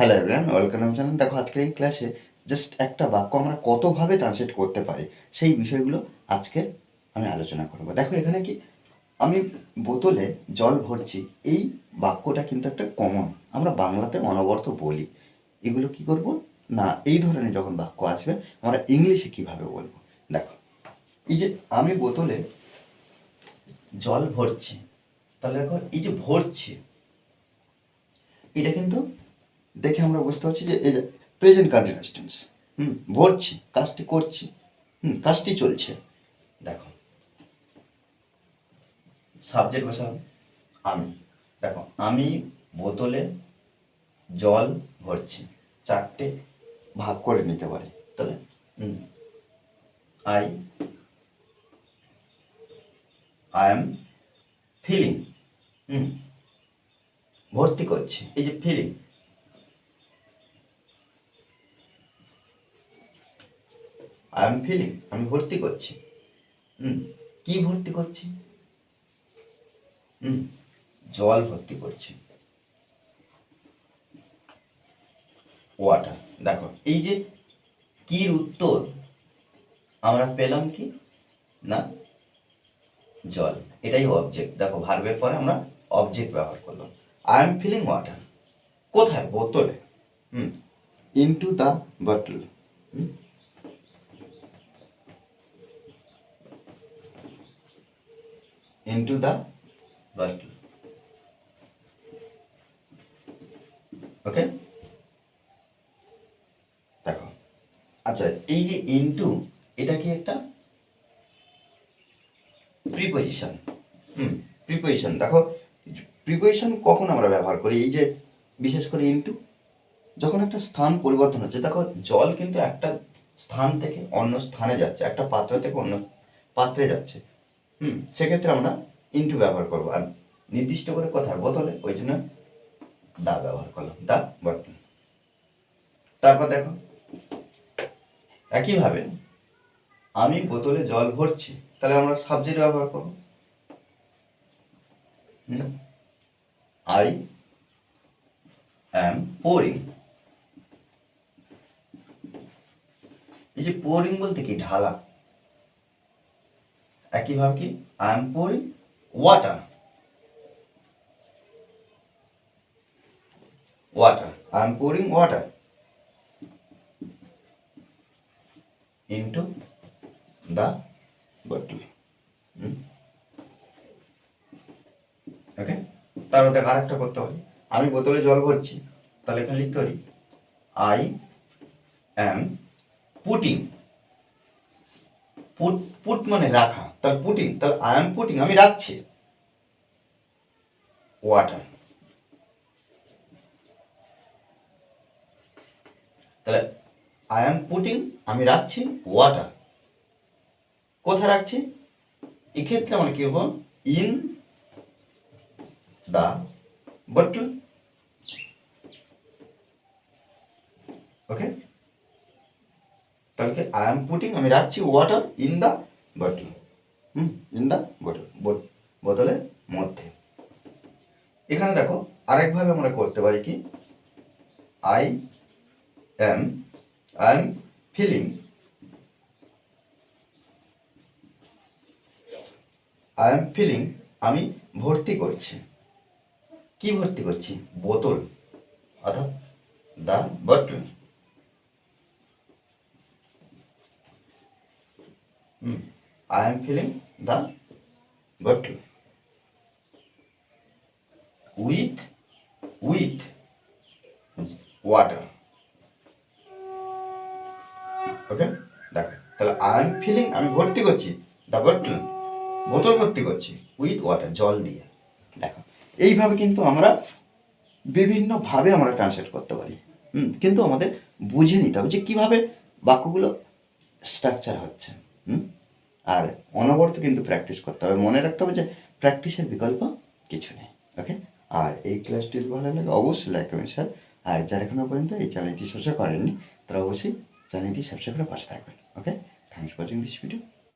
Hello everyone welcome channel দেখো, আজকের এই ক্লাসে জাস্ট একটা বাক্য আমরা কতভাবে ট্রান্সলেট করতে পারি, সেই বিষয়গুলো আজকে আমি আলোচনা করব। দেখো, এখানে কি আমি বোতলে জল ভরছি, এই বাক্যটা কিন্তু একটা কমন আমরা বাংলাতে অনবরত বলি। এগুলো কি করব? না, এই ধরনের যখন বাক্য আসবে, আমরা ইংলিশে কীভাবে বলব? দেখো, এই যে আমি বোতলে জল ভরছি, তাহলে দেখো, এই যে ভরছি, এটা কিন্তু দেখে আমরা বুঝতে পারছি যে এই যে প্রেজেন্ট কন্টিনিউয়াস টেন্স হুম, ভরছি, কাজটি করছি, হুম, কাজটি চলছে। দেখো সাবজেক্ট বসা আমি। দেখো, আমি বোতলে জল ভরছি, চারটে ভাগ করে নিতে পারি, তাহলে, hmm I I am filling hmm, ভর্তি করছি, এই যে ফিলিং আই এম ফিলিং আমি ভর্তি করছি। হুম, কি ভর্তি করছি? হুম, জল ভর্তি করছি। ওয়াটার দেখো, এই যে কির উত্তর আমরা পেলাম কি? না? জল, এটাই অবজেক্ট দেখো ভার্বের পরে আমরা অবজেক্ট ব্যবহার করলাম। আই এম ফিলিং ওয়াটার কোথায়? বোতলে। হুম into the bottle into the bottle okay দেখো। আচ্ছা এই যে ইনটু এটা কি একটা প্রিপোজিশন হুম প্রিপোজিশন দেখো প্রিপোজিশন কখন আমরা ব্যবহার করি? এই যে, বিশেষ করে ইনটু যখন একটা স্থান পরিবর্তন হচ্ছে, দেখো, জল কিন্তু একটা স্থান থেকে অন্য স্থানে যাচ্ছে, একটা পাত্র থেকে অন্য পাত্রে যাচ্ছে। হুম, সেক্ষেত্রে আমরা ইনটু ব্যবহার করব। আর নির্দিষ্ট করে কোথায় বোতলে ওই জন্য দা ব্যবহার করলাম। দা বটল তারপর দেখো, একইভাবে আমি বোতলে জল ভরছি, তাহলে আমরা সাবজেক্ট ব্যবহার করব। আই অ্যাম পোরিং এই যে পোরিং বলতে কি? ঢালা। একইভাবে কি? I am pouring water water I am pouring water into the bottle. Okay তারপর দেখ আরেকটা করতে হবে। আমি বোতলে জল ভরছি। তাহলে এখানে লিখতে পারি I am putting put put মানে রাখা তাহলে পুটিং তাহলে আই এম পুটিং আমি রাখছি। ওয়াটার তাহলে আই এম পুটিং আমি রাখছি ওয়াটার কোথায় রাখছি? এক্ষেত্রে আমরা কি বলব? ইন দা বটল ওকে তাহলে আই এম পুটিং আমি রাখছি water in the bottle hmm in the bottle বোতলের মধ্যে। এখানে দেখো, আরেকভাবে আমরা করতে পারি কি? I am I am filling I am filling আমি ভর্তি করছি। কি ভর্তি করছি? বোতল অর্থাৎ the bottle hmm I am filling the bottle with with water okay দেখো, তাহলে আই এম ফিলিং আমি ভর্তি করছি দ্য বটল বোতল ভর্তি করছি উইথ ওয়াটার জল দিয়ে। দেখো, এইভাবে কিন্তু আমরা বিভিন্নভাবে আমরা ট্রান্সলেট করতে পারি। হুম, কিন্তু আমাদের বুঝে নিতে হবে যে কীভাবে বাক্যগুলো স্ট্রাকচার হচ্ছে। আর অনবরত কিন্তু প্র্যাকটিস করতে হবে। মনে রাখতে হবে যে প্র্যাকটিসের বিকল্প কিছু নেই ওকে আর এই ক্লাসটি ভালো লাগে, অবশ্যই লাইক করবেন স্যার আর যারা এখনও পর্যন্ত এই চ্যানেলটি সাবস্ক্রাইব করেননি, তারা অবশ্যই চ্যানেলটি সাবস্ক্রাইব করে পাশে থাকবেন okay thanks for watching this video